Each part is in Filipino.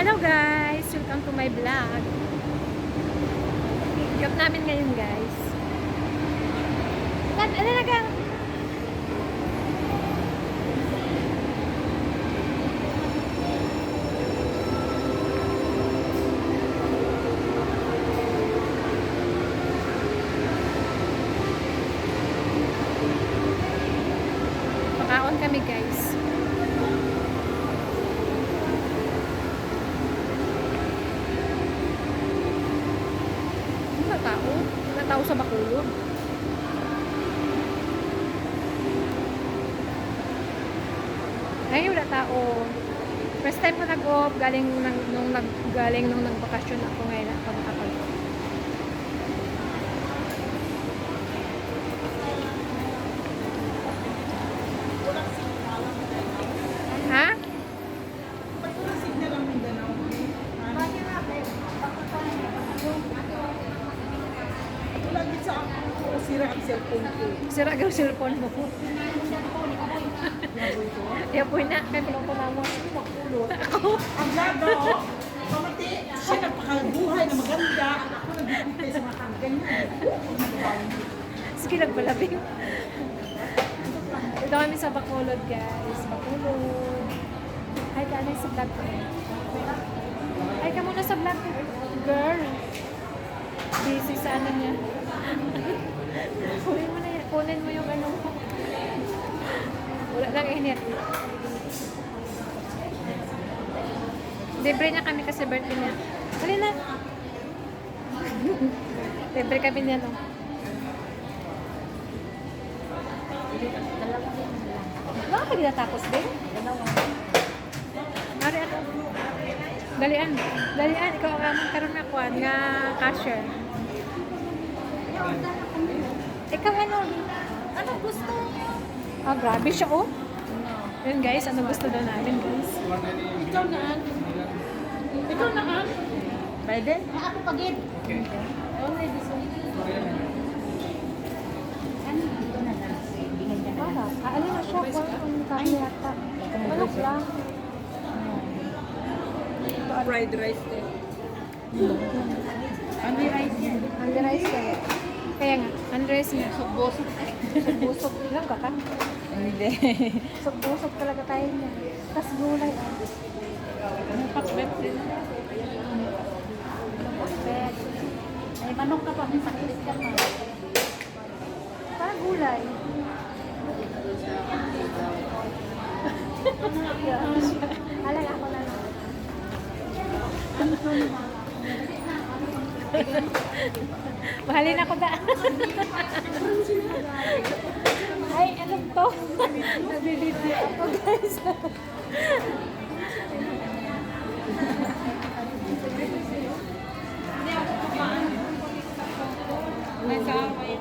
Hello guys! Welcome to my vlog. Job namin ngayon guys. Ano ano na gang? Pakaon kami guys. Wala tao. Wala tao sa Bacolod. Ay, wala tao. First time ko nag-off, galing nung nag, galing nung nagbakasyon ako ngayon ako makapag Ha? Lagi sa ako, sira ang cellphone ko. Sira ang cellphone mo po. Yan po na. Kaya pinong ko na mo. Ako. Ang gaga, oh. Pamati, siya nagpakabuhay na maganda. Ako nag-ipit sa mga kanggan niya. Sige, nagbalabing. Ito kami sa Bacolod, guys. Bacolod. Ay, kanay sa vlog ko. Ay, ka muna sa vlog ko. Girl. Busy sa ano niya. Kunin mo na yan. Kunin mo yung ano. Wala lang init. Libre niya kami kasi birthday niya. Hali na. Libre kami niya, no? Baka pag natapos din? Mari ako. Dalian. Dalian. Ikaw ang amang karoon na kuwan nga cashier. Ikaw ano? Ano gusto? Ah, grabe siya oh. Yun guys, ano gusto daw namin guys? Ikaw na, An. Ikaw na, An. Pwede? Ah, ako pagid. Only this one. Ano dito na lang? Na. Para. Ah, ano na siya? Kuwan ang kape yata. Ano lang? Fried rice din. Ano rice yan? Under rice kaya. Kaya nga, Sugbosok. Busog lang ka ka. Hindi. Busog talaga tayo niya. Tapos gulay. ah. Pakbet din. Bet. Ay, manok ka pa. May sakit ka pa. Parang gulay. Alala ako na lang. Mahalin ako da. Ay, ano to? Nabibidyo ako guys. May kaaway.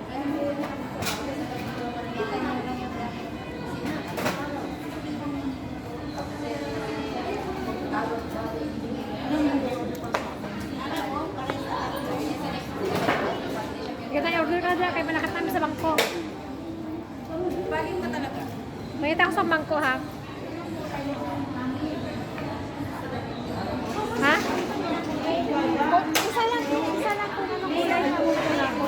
Sige tayo, order ka dyan. Kaya malakas namin sa bangko. Bagay ka talaga. Ko sa bangko ha. Ha? Isa lang, isa lang kung anong kulay na gusto na ako.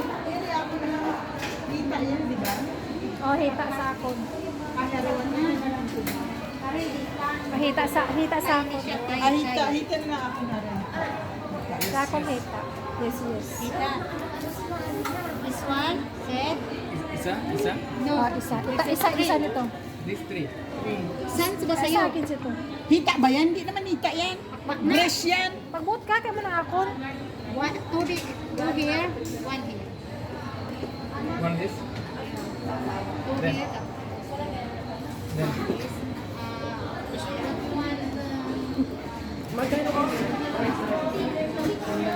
Kita yan, di ba? O, hita sa akon. Kakarawan na na lang. Mahita sa, hita sa akon. Ah, hita, hita na ako na rin. Sa akon hita. Yes, yes. Kita. This one, set. Isa? Isa? No. O, isa. Ita, isa, isa nito. These three. Saan ba Sa sa'yo? akin ito. Hita ba yan? Hindi naman hita yan. Breast yan. Pagbuot ka, kaya mo ng akon. One, two, di- two here, one here. One this. Two Then. here. Then. one, uh,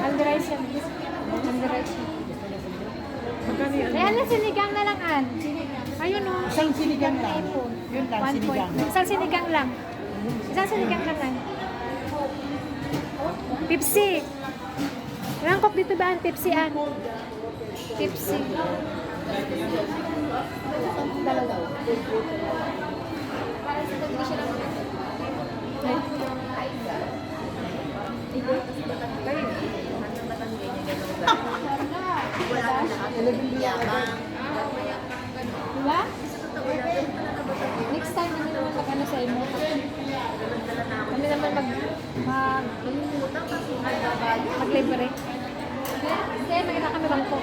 Under rice yan. Under rice yan. Magkano yan? Ayan na, sinigang na lang, An. Ayun o. Isang sinigang lang. Yun lang, One point. sinigang. Isang sinigang lang. Isang sinigang lang, An. Pepsi. Ilang kop dito ba ang Pepsi, An? Pepsi. Dalawa. Ay. Diba? Next time kami naman mag ano sa imo. Kami naman mag mag mag libre. Kasi nakita kami bangko.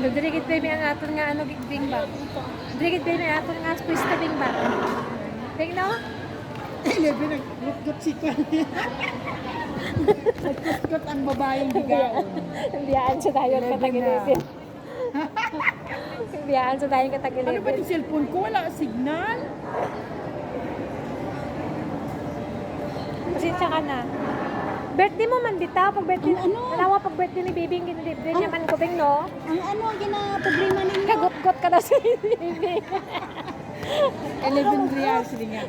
Dirigit baby ang aton nga ano bing bang. Dirigit baby ang aton nga pwesta bing bang. Bing no? Eleven, naglutkot si Kwan. Naglutkot ang babaeng bigaon. Biyaan sa tayo Eleven katagilipin. Biyaan sa tayo Ano ba yung cellphone ko? Wala signal. Pasensya ka na. Birthday mo man dita, pag birthday, Ang ano? alawa pag birthday ni yung ginilibre niya man kubing, no? Ang ano ang ginaproblema ninyo? Kagot-got ka na sa Bibi. 11 real, sige nga.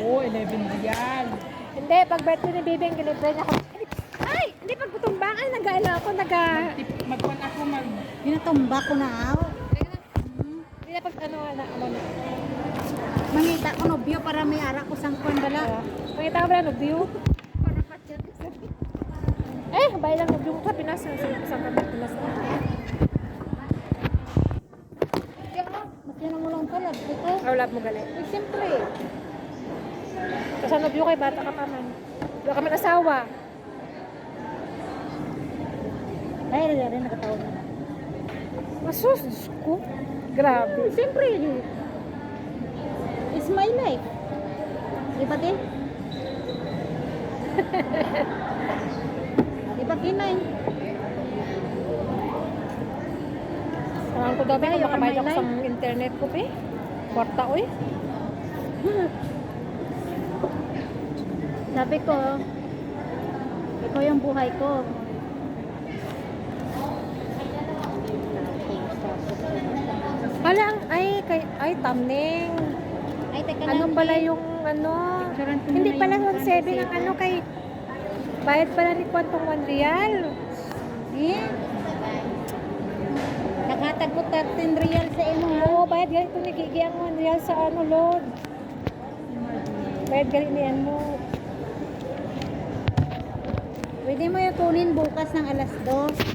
Oo, oh, 11 real. Hindi, pag birthday ni yung ginilibre niya ako. Ay! Hindi, pag tumbang, ay, nag-ano ako, nag Tip- Magpan ako mag... Ginatumba ko na. Hindi na pag ano, na, ano, na. Mangita ko no view para may ara ko sang kwan bala. Pakita ko ba na view? Eh, bayad lang ng view ko sa Pinas. Sa kami Pinas na. Mas yan ang ulang pala. Dito. Or love mo gali. Eh, siyempre. Kasi ano view kay bata ka pa man. Wala ka man asawa. Ay, rin rin nakataon na. Masus, Diyos ko. Grabe. Siyempre. It's my life. Di ba, te? Kinay? Parang ko ba, Tayo, makabayad ako sa internet ko, pe. Kwarta, oy. Sabi ko, ikaw yung buhay ko. Hala, ang- ay, kay, ay, tamning. Ay, teka Ano lang. pala yung, ano, hindi pala yung 1.7 ang ano, ano kay, bayad pala ni Kwantong 1 real. Eh? Nakatag ko 13 real sa imo ha. Oo, bayad ganito ni Gigi ang 1 real sa ano, load. Bayad ganito ni ano. Pwede mo yung kunin bukas ng alas 2.